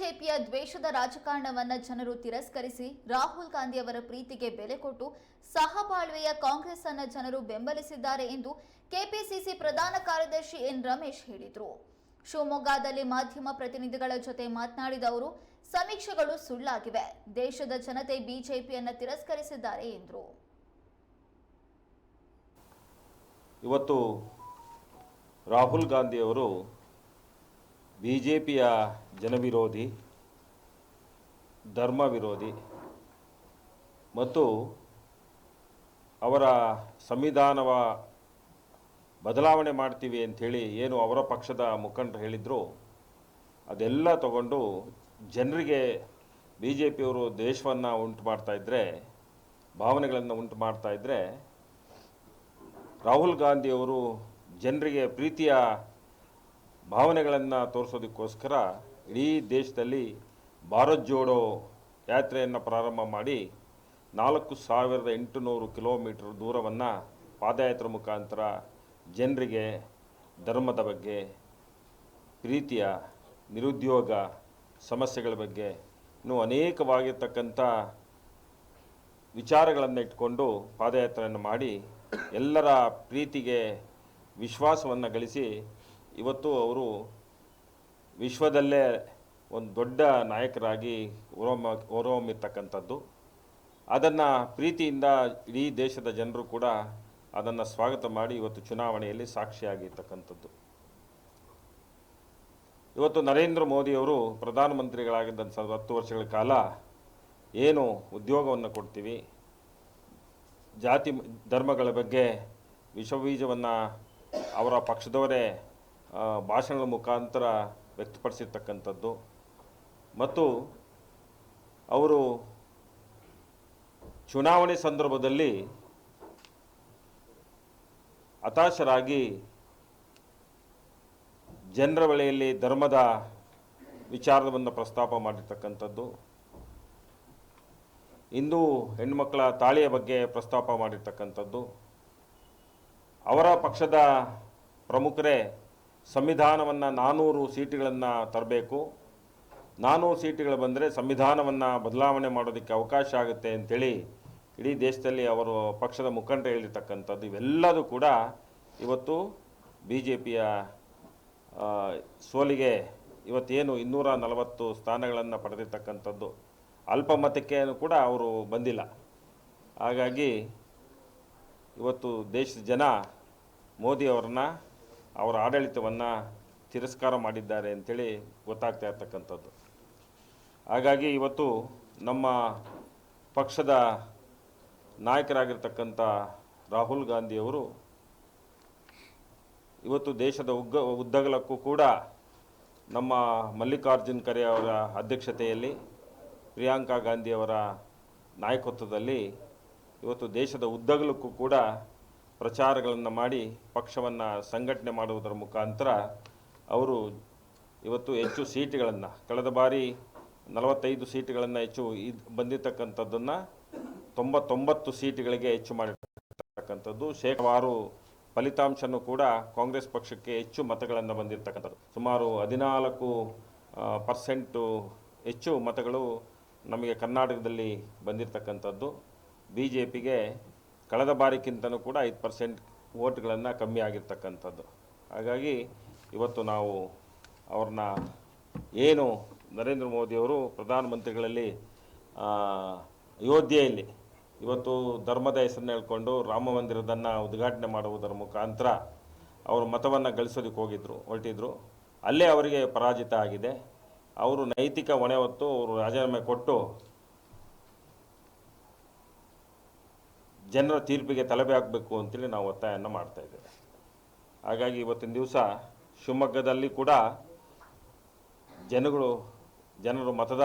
ಬಿಜೆಪಿಯ ದ್ವೇಷದ ರಾಜಕಾರಣವನ್ನು ಜನರು ತಿರಸ್ಕರಿಸಿ ರಾಹುಲ್ ಗಾಂಧಿ ಅವರ ಪ್ರೀತಿಗೆ ಬೆಲೆ ಕೊಟ್ಟು ಸಹಬಾಳ್ವೆಯ ಕಾಂಗ್ರೆಸ್ ಅನ್ನು ಜನರು ಬೆಂಬಲಿಸಿದ್ದಾರೆ ಎಂದು ಕೆಪಿಸಿಸಿ ಪ್ರಧಾನ ಕಾರ್ಯದರ್ಶಿ ಎನ್ ರಮೇಶ್ ಹೇಳಿದರು. ಶಿವಮೊಗ್ಗದಲ್ಲಿ ಮಾಧ್ಯಮ ಪ್ರತಿನಿಧಿಗಳ ಜೊತೆ ಮಾತನಾಡಿದ ಅವರು, ಸಮೀಕ್ಷೆಗಳು ಸುಳ್ಳಾಗಿವೆ. ದೇಶದ ಜನತೆ ಬಿಜೆಪಿಯನ್ನು ತಿರಸ್ಕರಿಸಿದ್ದಾರೆ ಎಂದರು. ಇವತ್ತು ರಾಹುಲ್ ಗಾಂಧಿಯವರು ಬಿ ಜೆ ಪಿಯ ಜನವಿರೋಧಿ ಧರ್ಮ ವಿರೋಧಿ ಮತ್ತು ಅವರ ಸಂವಿಧಾನವ ಬದಲಾವಣೆ ಮಾಡ್ತೀವಿ ಅಂಥೇಳಿ ಏನು ಅವರ ಪಕ್ಷದ ಮುಖಂಡರು ಹೇಳಿದ್ರು, ಅದೆಲ್ಲ ತಗೊಂಡು ಜನರಿಗೆ ಬಿ ಜೆ ಪಿಯವರು ದೇಶವನ್ನು ಉಂಟು ಮಾಡ್ತಾಯಿದ್ರೆ ಭಾವನೆಗಳನ್ನು ಉಂಟು ಮಾಡ್ತಾಯಿದ್ರೆ ರಾಹುಲ್ ಗಾಂಧಿಯವರು ಜನರಿಗೆ ಪ್ರೀತಿಯ ಭಾವನೆಗಳನ್ನು ತೋರಿಸೋದಕ್ಕೋಸ್ಕರ ಇಡೀ ದೇಶದಲ್ಲಿ ಭಾರತ್ ಜೋಡೋ ಯಾತ್ರೆಯನ್ನು ಪ್ರಾರಂಭ ಮಾಡಿ ನಾಲ್ಕು ಸಾವಿರದ ಎಂಟುನೂರು ಕಿಲೋಮೀಟರ್ ದೂರವನ್ನು ಪಾದಯಾತ್ರೆ ಮುಖಾಂತರ ಜನರಿಗೆ ಧರ್ಮದ ಬಗ್ಗೆ, ಪ್ರೀತಿಯ, ನಿರುದ್ಯೋಗ, ಸಮಸ್ಯೆಗಳ ಬಗ್ಗೆ ಇನ್ನೂ ಅನೇಕವಾಗಿರ್ತಕ್ಕಂಥ ವಿಚಾರಗಳನ್ನು ಇಟ್ಕೊಂಡು ಪಾದಯಾತ್ರೆಯನ್ನು ಮಾಡಿ ಎಲ್ಲರ ಪ್ರೀತಿಗೆ, ವಿಶ್ವಾಸವನ್ನು ಗಳಿಸಿ ಇವತ್ತು ಅವರು ವಿಶ್ವದಲ್ಲೇ ಒಂದು ದೊಡ್ಡ ನಾಯಕರಾಗಿ ಹೊರಹೊಮ್ಮ, ಹೊರಹೊಮ್ಮಿರ್ತಕ್ಕಂಥದ್ದು. ಅದನ್ನು ಪ್ರೀತಿಯಿಂದ ಇಡೀ ದೇಶದ ಜನರು ಕೂಡ ಅದನ್ನು ಸ್ವಾಗತ ಮಾಡಿ ಇವತ್ತು ಚುನಾವಣೆಯಲ್ಲಿ ಸಾಕ್ಷಿಯಾಗಿರ್ತಕ್ಕಂಥದ್ದು. ಇವತ್ತು ನರೇಂದ್ರ ಮೋದಿಯವರು ಪ್ರಧಾನಮಂತ್ರಿಗಳಾಗಿದ್ದಂಥ ಹತ್ತು ವರ್ಷಗಳ ಕಾಲ ಏನು ಉದ್ಯೋಗವನ್ನು ಕೊಡ್ತೀವಿ, ಜಾತಿ ಧರ್ಮಗಳ ಬಗ್ಗೆ ವಿಷಬೀಜವನ್ನು ಅವರ ಪಕ್ಷದವರೇ ಭಾಷಣಗಳ ಮುಖಾಂತರ ವ್ಯಕ್ತಪಡಿಸಿರ್ತಕ್ಕಂಥದ್ದು. ಮತ್ತು ಅವರು ಚುನಾವಣೆ ಸಂದರ್ಭದಲ್ಲಿ ಹತಾಶರಾಗಿ ಜನರ ಬಳಿಯಲ್ಲಿ ಧರ್ಮದ ವಿಚಾರವನ್ನು ಪ್ರಸ್ತಾಪ ಮಾಡಿರ್ತಕ್ಕಂಥದ್ದು. ಹಿಂದೂ ಹೆಣ್ಮಕ್ಕಳ ತಾಳಿಯ ಬಗ್ಗೆ ಪ್ರಸ್ತಾಪ ಮಾಡಿರ್ತಕ್ಕಂಥದ್ದು. ಅವರ ಪಕ್ಷದ ಪ್ರಮುಖರೇ ಸಂವಿಧಾನವನ್ನು ನಾನ್ನೂರು ಸೀಟುಗಳನ್ನು ತರಬೇಕು. ನಾನ್ನೂರು ಸೀಟುಗಳು ಬಂದರೆ ಸಂವಿಧಾನವನ್ನು ಬದಲಾವಣೆ ಮಾಡೋದಕ್ಕೆ ಅವಕಾಶ ಆಗುತ್ತೆ ಅಂತೇಳಿ ಇಡೀ ದೇಶದಲ್ಲಿ ಅವರು ಪಕ್ಷದ ಮುಖಂಡರು ಹೇಳಿರ್ತಕ್ಕಂಥದ್ದು. ಇವೆಲ್ಲದೂ ಕೂಡ ಇವತ್ತು ಬಿ ಜೆ ಪಿಯ ಸೋಲಿಗೆ ಇವತ್ತೇನು ಇನ್ನೂರ ನಲವತ್ತು ಸ್ಥಾನಗಳನ್ನು ಪಡೆದಿರ್ತಕ್ಕಂಥದ್ದು. ಅಲ್ಪಮತಕ್ಕೆ ಕೂಡ ಅವರು ಬಂದಿಲ್ಲ. ಹಾಗಾಗಿ ಇವತ್ತು ದೇಶದ ಜನ ಮೋದಿಯವ್ರನ್ನ ಅವರ ಆಡಳಿತವನ್ನು ತಿರಸ್ಕಾರ ಮಾಡಿದ್ದಾರೆ ಅಂಥೇಳಿ ಗೊತ್ತಾಗ್ತಾ ಇರ್ತಕ್ಕಂಥದ್ದು. ಹಾಗಾಗಿ ಇವತ್ತು ನಮ್ಮ ಪಕ್ಷದ ನಾಯಕರಾಗಿರ್ತಕ್ಕಂಥ ರಾಹುಲ್ ಗಾಂಧಿಯವರು ಇವತ್ತು ದೇಶದ ಉಗ್ಗ, ಉದ್ದಗಲಕ್ಕೂ ಕೂಡ ನಮ್ಮ ಮಲ್ಲಿಕಾರ್ಜುನ್ ಖರೆ ಅವರ ಅಧ್ಯಕ್ಷತೆಯಲ್ಲಿ, ಪ್ರಿಯಾಂಕಾ ಗಾಂಧಿಯವರ ನಾಯಕತ್ವದಲ್ಲಿ ಇವತ್ತು ದೇಶದ ಉದ್ದಗಲಕ್ಕೂ ಕೂಡ ಪ್ರಚಾರಗಳನ್ನು ಮಾಡಿ ಪಕ್ಷವನ್ನು ಸಂಘಟನೆ ಮಾಡುವುದರ ಮುಖಾಂತರ ಅವರು ಇವತ್ತು ಹೆಚ್ಚು ಸೀಟುಗಳನ್ನು, ಕಳೆದ ಬಾರಿ ನಲವತ್ತೈದು ಸೀಟುಗಳನ್ನು ಹೆಚ್ಚು ಇದು ಬಂದಿರತಕ್ಕಂಥದ್ದನ್ನು ತೊಂಬತ್ತೊಂಬತ್ತು ಸೀಟುಗಳಿಗೆ ಹೆಚ್ಚು ಮಾಡಿರ್ತಕ್ಕಂಥದ್ದು. ಶೇಕವಾರು ಫಲಿತಾಂಶನೂ ಕೂಡ ಕಾಂಗ್ರೆಸ್ ಪಕ್ಷಕ್ಕೆ ಹೆಚ್ಚು ಮತಗಳನ್ನು ಬಂದಿರತಕ್ಕಂಥದ್ದು. ಸುಮಾರು ಹದಿನಾಲ್ಕು ಪರ್ಸೆಂಟು ಹೆಚ್ಚು ಮತಗಳು ನಮಗೆ ಕರ್ನಾಟಕದಲ್ಲಿ ಬಂದಿರತಕ್ಕಂಥದ್ದು. ಬಿ ಜೆ ಪಿಗೆ ಕಳೆದ ಬಾರಿಗಿಂತಲೂ ಕೂಡ ಐದು ಪರ್ಸೆಂಟ್ ಓಟ್ಗಳನ್ನು ಕಮ್ಮಿ ಆಗಿರ್ತಕ್ಕಂಥದ್ದು. ಹಾಗಾಗಿ ಇವತ್ತು ನಾವು ಅವ್ರನ್ನ ಏನು ನರೇಂದ್ರ ಮೋದಿಯವರು ಪ್ರಧಾನಮಂತ್ರಿಗಳಲ್ಲಿ ಅಯೋಧ್ಯೆಯಲ್ಲಿ ಇವತ್ತು ಧರ್ಮದ ಹೆಸರನ್ನ ಹೇಳ್ಕೊಂಡು ರಾಮ ಮಂದಿರದನ್ನು ಉದ್ಘಾಟನೆ ಮಾಡುವುದರ ಮುಖಾಂತರ ಅವರು ಮತವನ್ನು ಗಳಿಸೋದಕ್ಕೆ ಹೋಗಿದ್ರು, ಹೊರಟಿದ್ರು. ಅಲ್ಲೇ ಅವರಿಗೆ ಪರಾಜಿತ ಆಗಿದೆ. ಅವರು ನೈತಿಕ ಹೊಣೆ ಹೊತ್ತು ಅವರು ರಾಜೀನಾಮೆ ಕೊಟ್ಟು ಜನರ ತೀರ್ಪಿಗೆ ತಲೆಬೆ ಆಗಬೇಕು ಅಂತೇಳಿ ನಾವು ಒತ್ತಾಯವನ್ನು ಮಾಡ್ತಾ ಇದ್ದೇವೆ. ಹಾಗಾಗಿ ಇವತ್ತಿನ ದಿವಸ ಶಿವಮೊಗ್ಗದಲ್ಲಿ ಕೂಡ ಜನಗಳು, ಜನರು ಮತದಾರ